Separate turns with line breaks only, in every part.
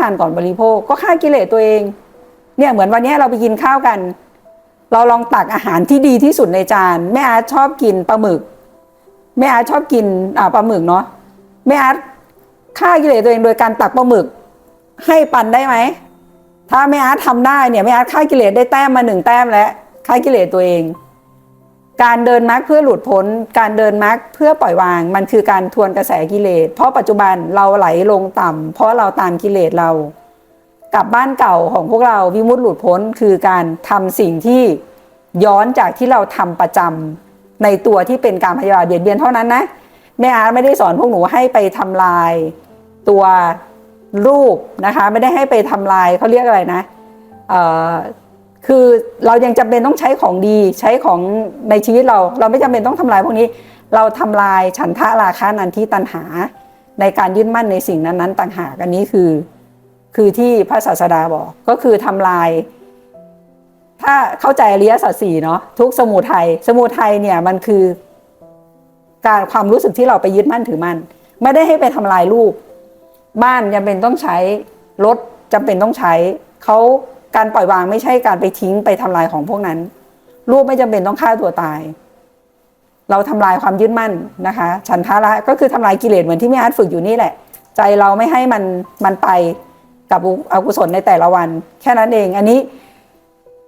ทานก่อนบริโภค ก็ฆ่ากิเลสตัวเอง เนี่ยเหมือนวันนี้เราไปกินข้าวกัน เราลองตักอาหารที่ดีที่สุดในจานแม่อาร์ตชอบกินปลาหมึกแม่อาร์ตชอบกินปลาหมึกเนาะแม่อาร์ตฆ่ากิเลสตัวเองโดยการตักปลาหมึก ให้ปันได้ไหมถ้าแม่อาร์ตทำได้เนี่ยแม่อาร์ตฆ่ากิเลสได้แต้มมาหนึ่งแต้มแล้วฆ่ากิเลสตัวเอง การเดินมรรคเพื่อหลุดพ้น การเดินมรรคเพื่อปล่อยวาง มันคือการทวนกระแสกิเลส เพราะปัจจุบันเราไหลลงต่ำเพราะเราตามกิเลสเรา กลับบ้านเก่าของพวกเราวิมุตติหลุดพ้นคือการทำสิ่งที่ย้อนจากที่เราทำประจำในตัวที่เป็นการพยาบาทเบียดเบียนเท่านั้นนะแม่อาร์ตไม่ได้สอนพวกหนูให้ไปทำลายตัวรูปนะคะ ไม่ได้ให้ไปทำลายเขาเรียกอะไรนะ คือเรายังจำเป็นต้องใช้ของดีใช้ของในชีวิตเรา เราไม่จำเป็นต้องทำลายพวกนี้ เราทำลายฉันทะราคะนันทิตันหา ในการยึดมั่นในสิ่งนั้นๆต่างหากอันนี้คือ คือที่พระศาสดาบอกก็คือทำลาย ถ้าเข้าใจอริยสัจสี่เนาะทุกสมุทัยสมุทัยเนี่ยมันคือ การความรู้สึกที่เราไปยึดมั่นถือมั่นไม่ได้ให้ไปทำลายรูปบ้านจำเป็นต้องใช้รถจำเป็นต้องใช้เขา การปล่อยวางไม่ใช่การไปทิ้งไปทำลายของพวกนั้นรูปไม่จำเป็นต้องฆ่าตัวตาย เราทำลายความยึดมั่นนะคะ ฉันทาระก็คือทำลายกิเลสเหมือนที่แม่อาร์ตฝึกอยู่นี่แหละ ใจเราไม่ให้มันมันไปกับอกุศลในแต่ละวัน แค่นั้นเองอันนี้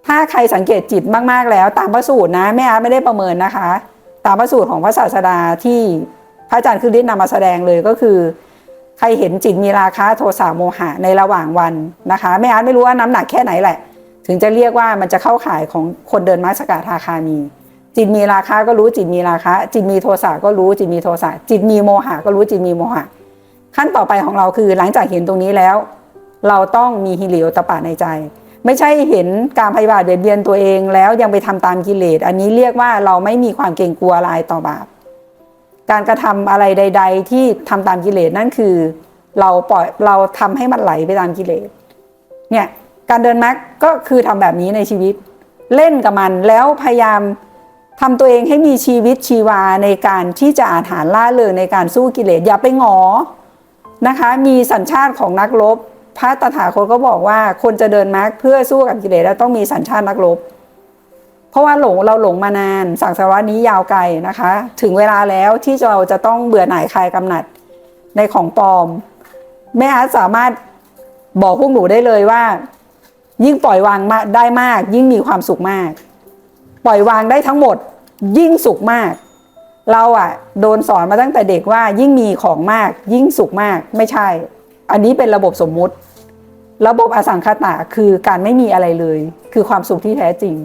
ถ้าใครสังเกตจิตมากๆแล้ว ตามพระสูตรนะแม่อาร์ตไม่ได้ประเมินนะคะ ตามพระสูตรของพระศาสดาที่พระอาจารย์คือฤทธิ์นำมาแสดงเลยก็คือ ใครเห็นจิตมีราคะโทสะโมหะในระหว่างวันนะคะแม่อาร์ตไม่รู้ว่าน้ำหนักแค่ไหนแหละ ถึงจะเรียกว่ามันจะเข้าข่ายของคนเดินมัสกาทาคามี จิตมีราคะก็รู้จิตมีราคะ จิตมีโทสะก็รู้จิตมีโทสะจิตมีโมหะก็รู้จิตมีโมหะ ขั้นต่อไปของเราคือหลังจากเห็นตรงนี้แล้ว เราต้องมีฮิริโอตปปะในใจ ไม่ใช่เห็นการพยาบาทเบียดเบียนตัวเองแล้วยังไปทำตามกิเลสอันนี้เรียกว่าเราไม่มีความเกรงกลัวอะไรต่อบาป การกระทำอะไรใด ๆ ที่ทำตามกิเลสนั่นคือ เราปล่อยเราทำให้มันไหลไปตามกิเลสเนี่ยการเดินมรรคก็คือทำแบบนี้ในชีวิต เล่นกับมันแล้วพยายามทำตัวเองให้มีชีวิตชีวาในการที่จะอาหารล่าเริงในการสู้กิเลสอย่าไปหงอนะคะ มีสัญชาติของนักรบพระตถาคตก็บอกว่าคนจะเดินมรรคเพื่อสู้กับกิเลสแล้วต้องมีสัญชาตินักรบ เพราะว่าหลงเราหลงมานานสังสารวัตนี้ยาวไกลนะคะ ถึงเวลาแล้วที่เราจะต้องเบื่อหน่ายคลายกำหนัดในของปลอมแม่อาร์ตสามารถบอกพวกหนูได้เลยว่า ยิ่งปล่อยวางมาได้มาก ยิ่งมีความสุขมาก ปล่อยวางได้ทั้งหมด ยิ่งสุขมาก เราอะโดนสอนมาตั้งแต่เด็กว่ายิ่งมีของมาก ยิ่งสุขมากไม่ใช่ อันนี้เป็นระบบสมมุติ ระบบอสังคตะคือการไม่มีอะไรเลย คือความสุขที่แท้จริง